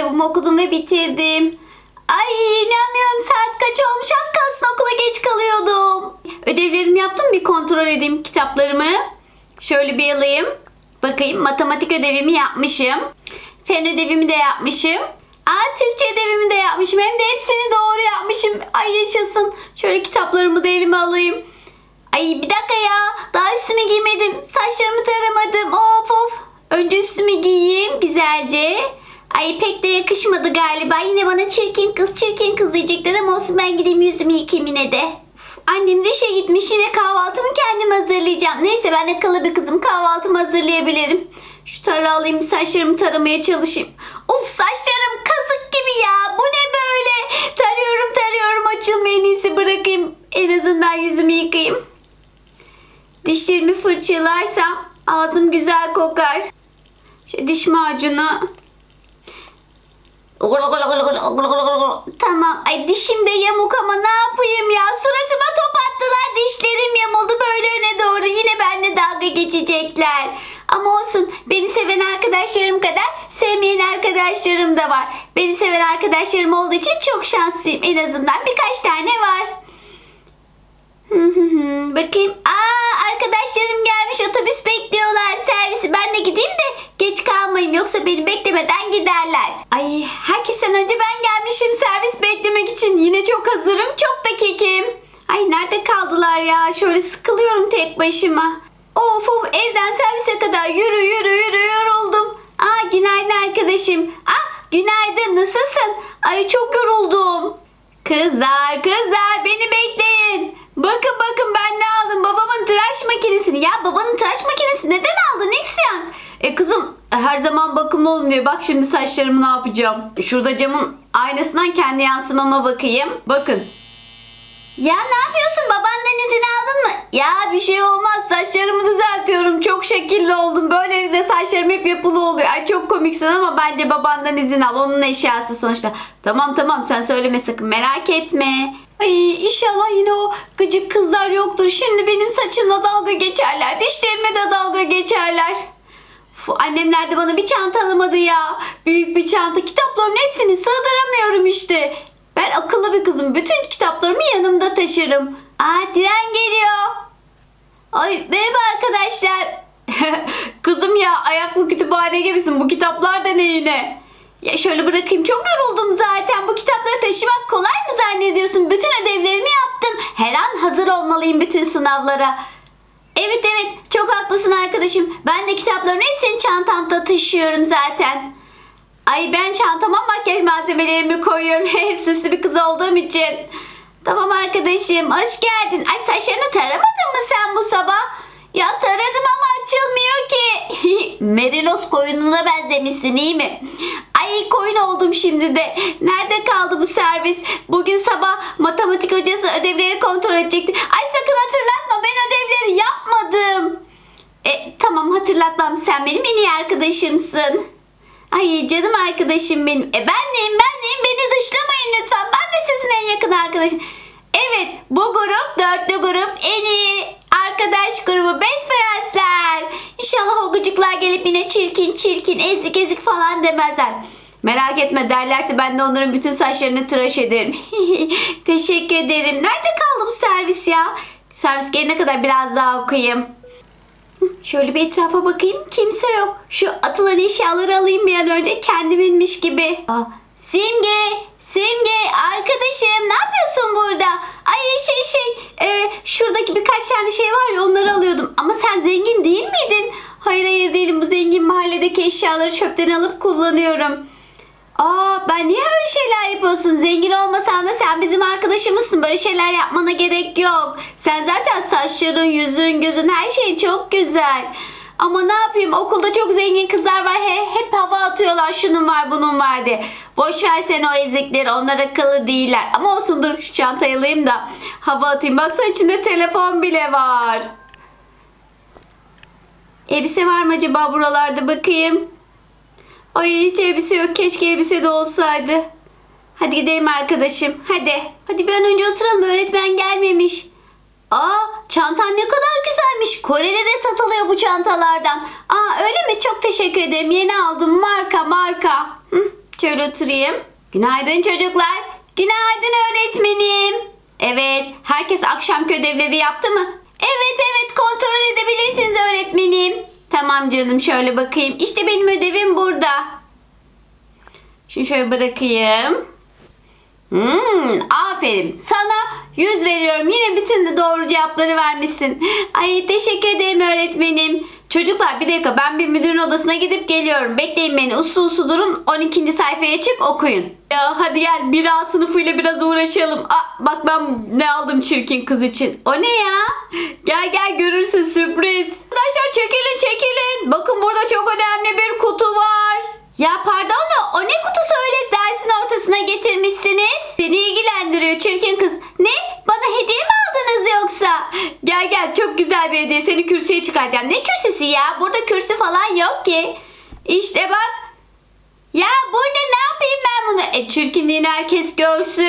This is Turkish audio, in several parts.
kitabımı okudum ve bitirdim. Ay inanmıyorum saat kaç olmuş az kalsın okula geç kalıyordum. Ödevlerimi yaptım bir kontrol edeyim kitaplarımı. Şöyle bir alayım. Bakayım matematik ödevimi yapmışım. Fen ödevimi de yapmışım. Aa Türkçe ödevimi de yapmışım. Hem de hepsini doğru yapmışım. Ay yaşasın. Şöyle kitaplarımı da elime alayım. Ay bir dakika ya. Daha üstümü giymedim. Saçlarımı taramadım. Of of. Önce üstümü giyeyim güzelce. Ay pek de yakışmadı galiba. Yine bana çirkin kız çirkin kız diyecekler ama olsun ben gideyim yüzümü yıkayayım yine de. Annem de işe gitmiş yine kahvaltımı kendim hazırlayacağım. Neyse ben akıllı bir kızım kahvaltımı hazırlayabilirim. Şu tarağı alayım saçlarımı taramaya çalışayım. Of saçlarım kazık gibi ya. Bu ne böyle? Tarıyorum tarıyorum açılma en iyisi bırakayım. En azından yüzümü yıkayayım. Dişlerimi fırçalarsam ağzım güzel kokar. Şu diş macunu. Tamam. Ay dişim de yamuk ama ne yapayım ya? Suratıma top attılar. Dişlerim yamuldu böyle öne doğru. Yine benimle dalga geçecekler. Ama olsun. Beni seven arkadaşlarım kadar sevmeyen arkadaşlarım da var. Beni seven arkadaşlarım olduğu için çok şanslıyım. En azından birkaç tane var. Bakayım. Aa arkadaşlarım gelmiş otobüs bekliyorlar servisi. Ben de gideyim de geç kalmayayım yoksa beni beklemeden giderler. Ay herkesten önce ben gelmişim servis beklemek için. Yine çok hazırım çok da kekim. Ay nerede kaldılar ya? Şöyle sıkılıyorum tek başıma. Of of evden servise kadar yürü yürü yürü yoruldum. Aa günaydın arkadaşım. Aa günaydın nasılsın? Ay çok yoruldum. Kızlar kızlar beni bekleyin. Bakın bakın ben ne aldım babamın tıraş makinesini. Ya babanın tıraş makinesi neden aldın İsyan? E kızım her zaman bakımlı olun diyor. Bak şimdi saçlarımı ne yapacağım. Şurada camın aynasından kendi yansımama bakayım. Bakın. Ya ne yapıyorsun babandan izin aldın mı? Ya bir şey olmaz saçlarımı düzeltiyorum. Çok şekilli oldum. Böylelikle saçlarım hep yapılı oluyor. Ay çok komiksin ama bence babandan izin al. Onun eşyası sonuçta. Tamam tamam sen söyleme sakın merak etme. Ay inşallah yine o gıcık kızlar yoktur. Şimdi benim saçımla dalga geçerler. Dişlerime de dalga geçerler. Uf, annemler de bana bir çanta alamadı ya. Büyük bir çanta. Kitapların hepsini sığdıramıyorum işte. Ben akıllı bir kızım. Bütün kitaplarımı yanımda taşırım. Aa tren geliyor. Ay merhaba arkadaşlar. kızım ya ayaklı kütüphane gibisin. Bu kitaplar da ne yine? Ya şöyle bırakayım. Çok yoruldum zaten. Bu kitapları zannediyorsun? Bütün ödevlerimi yaptım. Her an hazır olmalıyım bütün sınavlara. Evet evet çok haklısın arkadaşım. Ben de kitapların hepsini çantamda taşıyorum zaten. Ay ben çantama makyaj malzemelerimi koyuyorum. Süslü bir kız olduğum için. Tamam arkadaşım hoş geldin. Ay saçlarını taramadın mı sen bu sabah? Ya taradım ama açılmıyor ki. Merinos koyununa benzemişsin iyi mi? Ay koyun oldum şimdi de. Nerede kaldı bu servis? Bugün sabah matematik hocası ödevleri kontrol edecekti. Ay sakın hatırlatma ben ödevleri yapmadım. E, tamam hatırlatmam sen benim en iyi arkadaşımsın. Ay canım arkadaşım benim. E ben neyim ben neyim beni dışlamayın lütfen. Ben de sizin en yakın arkadaşım. Evet bu grup dörtlü grup en iyi arkadaş grubu Best Friends'ler. İnşallah o gıcıklar gelip yine çirkin çirkin ezik ezik falan demezler. Merak etme derlerse ben de onların bütün saçlarını tıraş ederim. Teşekkür ederim. Nerede kaldı bu servis ya? Servis gelene kadar biraz daha okuyayım. Şöyle bir etrafa bakayım. Kimse yok. Şu atılan eşyaları alayım bir an önce kendiminmiş gibi. Aa, Simge, arkadaşım ne yapıyorsun burada? Ay şey şey e, şuradaki birkaç tane şey var ya onları alıyordum. Ama sen zengin değil miydin? Hayır hayır değilim bu zengin mahalledeki eşyaları çöpten alıp kullanıyorum. Aa ben niye öyle şeyler yapıyorsun? Zengin olmasan da sen bizim arkadaşımızsın. Böyle şeyler yapmana gerek yok. Sen zaten saçların, yüzün, gözün her şeyin çok güzel. Ama ne yapayım okulda çok zengin kızlar var. He, hep hava atıyorlar şunun var bunun var diye. Boş ver sen o ezikleri onlar akıllı değiller. Ama olsun dur şu çantayı alayım da hava atayım. Baksana içinde telefon bile var. Elbise var mı acaba buralarda bakayım. Ay hiç elbise yok. Keşke elbise de olsaydı. Hadi gidelim arkadaşım. Hadi. Hadi bir an önce oturalım. Öğretmen gelmemiş. Aa çantan ne kadar güzelmiş. Kore'de de satılıyor bu çantalardan. Aa öyle mi? Çok teşekkür ederim. Yeni aldım. Marka marka. Hı, Şöyle oturayım. Günaydın çocuklar. Günaydın öğretmenim. Evet, herkes akşamki ödevleri yaptı mı? Evet evet kontrol edebilirsiniz öğretmenim. Tamam canım şöyle bakayım. İşte benim ödevim burada. Şunu şöyle bırakayım. Hmm, aferin. Sana 100 veriyorum. Yine bütün de doğru cevapları vermişsin. Ay teşekkür ederim öğretmenim. Çocuklar bir dakika ben bir müdürün odasına gidip geliyorum. Bekleyin beni uslu uslu durun. 12. sayfayı açıp okuyun. Ya hadi gel bir A sınıfıyla biraz uğraşalım. Aa, bak ben ne aldım çirkin kız için. O ne ya? Gel gel görürsün sürpriz. Arkadaşlar çekilin çekilin. Bakın burada çok önemli bir kutu var. Ya pardon da o ne kutusu öyle dersin ortasına getirmişsiniz? İlgilendiriyor çirkin kız. Ne? Bana hediye mi aldınız yoksa? Gel gel çok güzel bir hediye. Seni kürsüye çıkaracağım. Ne kürsüsü ya? Burada kürsü falan yok ki. İşte bak. Ya bu ne? Ne yapayım ben bunu? E çirkinliğini herkes görsün.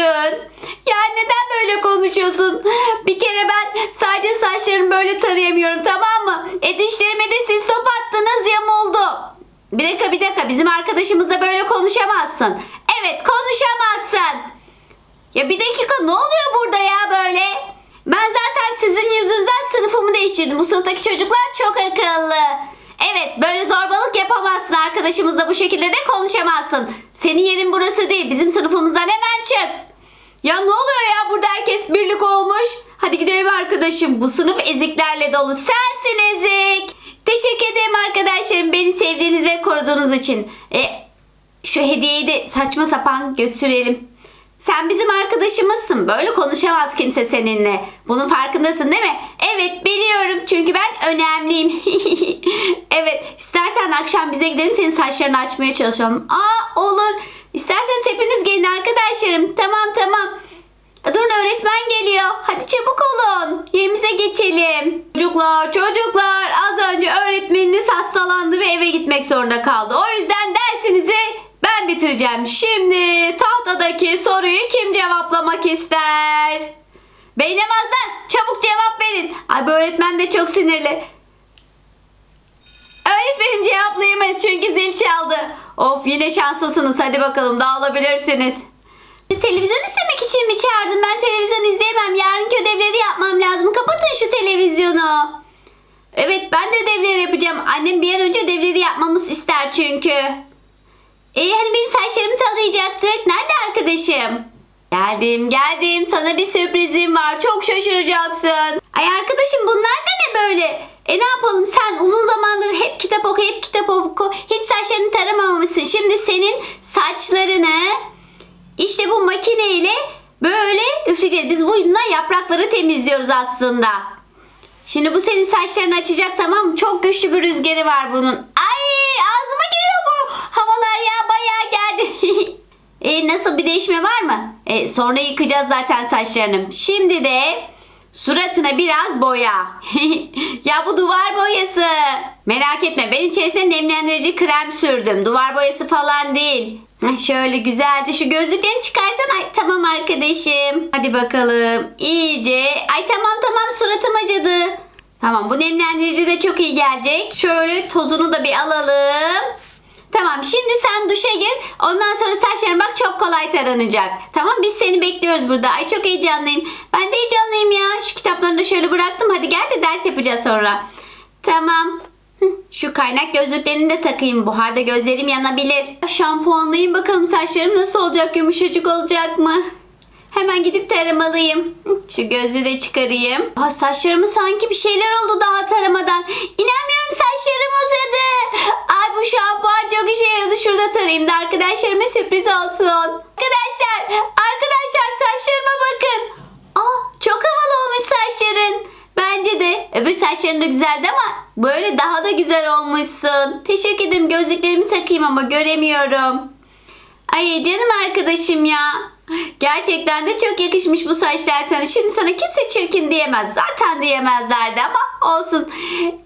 Ya neden böyle konuşuyorsun? Bir kere ben sadece saçlarımı böyle tarayamıyorum tamam mı? E dişlerime de siz top attınız yamuldu. Bir dakika bir dakika bizim arkadaşımızla böyle konuşamazsın. Evet konuşamazsın. Ya bir dakika ne oluyor burada ya böyle? Ben zaten sizin yüzünüzden sınıfımı değiştirdim. Bu sınıftaki çocuklar çok akıllı. Evet böyle zorbalık yapamazsın arkadaşımızla bu şekilde de konuşamazsın. Senin yerin burası değil bizim sınıfımızdan hemen çık. Ya ne oluyor ya burada herkes birlik olmuş. Hadi gidelim arkadaşım bu sınıf eziklerle dolu. Sensin ezik. Teşekkür ederim arkadaşlarım beni sevdiğiniz ve koruduğunuz için. E, şu hediyeyi de saçma sapan götürelim. Sen bizim arkadaşımızsın. Böyle konuşamaz kimse seninle. Bunun farkındasın değil mi? Evet biliyorum çünkü ben önemliyim. evet istersen akşam bize gidelim senin saçlarını açmaya çalışalım. Aa olur. İsterseniz hepiniz gelin arkadaşlarım. Tamam tamam. Durun öğretmen geliyor. Hadi çabuk olun. Yerimize geçelim. Çocuklar çocuklar az önce öğretmeniniz hastalandı ve eve gitmek zorunda kaldı. O yüzden dersinizi ben bitireceğim. Şimdi tahtadaki soruyu kim cevaplamak ister? Beynemezler çabuk cevap verin. Ay öğretmen de çok sinirli. Öğretmenim cevaplayamadı çünkü zil çaldı. Of yine şanslısınız. Hadi bakalım dağılabilirsiniz. Televizyon izlemek için mi çağırdın? Ben televizyon izleyemem. Yarınki ödevleri yapmam lazım. Kapatın şu televizyonu. Evet ben de ödevleri yapacağım. Annem bir an önce ödevleri yapmamız ister çünkü. E hani benim saçlarımı tarayacaktık. Nerede arkadaşım? Geldim geldim. Sana bir sürprizim var. Çok şaşıracaksın. Ay arkadaşım bunlar da ne böyle? E ne yapalım sen uzun zamandır hep kitap oku hep kitap oku. Hiç saçlarını taramamışsın. Şimdi senin saçlarını işte bu makineyle böyle üfleyeceğiz. Biz bununla yaprakları temizliyoruz aslında. Şimdi bu senin saçlarını açacak tamam mı? Çok güçlü bir rüzgarı var bunun. Ay e, nasıl bir değişme var mı? E, sonra yıkayacağız zaten saçlarını. Şimdi de suratına biraz boya. ya bu duvar boyası. Merak etme ben içerisine nemlendirici krem sürdüm. Duvar boyası falan değil. Şöyle güzelce şu gözlüklerini çıkarsan. Ay tamam arkadaşım. Hadi bakalım. İyice. Ay tamam tamam suratım acıdı. Tamam bu nemlendirici de çok iyi gelecek. Şöyle tozunu da bir alalım. Tamam şimdi sen duşa gir. Ondan sonra saçların bak çok kolay taranacak. Tamam biz seni bekliyoruz burada. Ay çok heyecanlıyım. Ben de heyecanlıyım ya. Şu kitaplarını da şöyle bıraktım. Hadi gel de ders yapacağız sonra. Tamam. Şu kaynak gözlüklerini de takayım. Buharda gözlerim yanabilir. Şampuanlayayım bakalım saçlarım nasıl olacak? Yumuşacık olacak mı? Hemen gidip taramalıyım. Şu gözlüğü de çıkarayım. Aa, saçlarımı sanki bir şeyler oldu daha taramadan. İnanmıyorum saçlarım uzadı. Ay bu şampuan çok işe yaradı. Şurada tarayayım da arkadaşlarıma sürpriz olsun. Arkadaşlar, arkadaşlar saçlarıma bakın. Aa, çok havalı olmuş saçların. Bence de. Öbür saçların da güzeldi ama böyle daha da güzel olmuşsun. Teşekkür ederim. Gözlüklerimi takayım ama göremiyorum. Ay canım arkadaşım ya. Gerçekten de çok yakışmış bu saçlar sana. Şimdi sana kimse çirkin diyemez. Zaten diyemezlerdi ama olsun.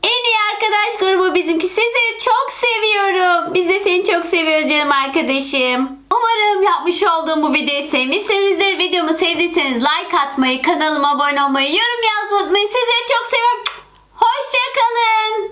En iyi arkadaş grubu bizimki. Sizleri çok seviyorum. Biz de seni çok seviyoruz canım arkadaşım. Umarım yapmış olduğum bu videoyu sevmişsinizdir. Videomu sevdiyseniz like atmayı, kanalıma abone olmayı, yorum yazmayı unutmayın. Sizleri çok seviyorum. Hoşçakalın.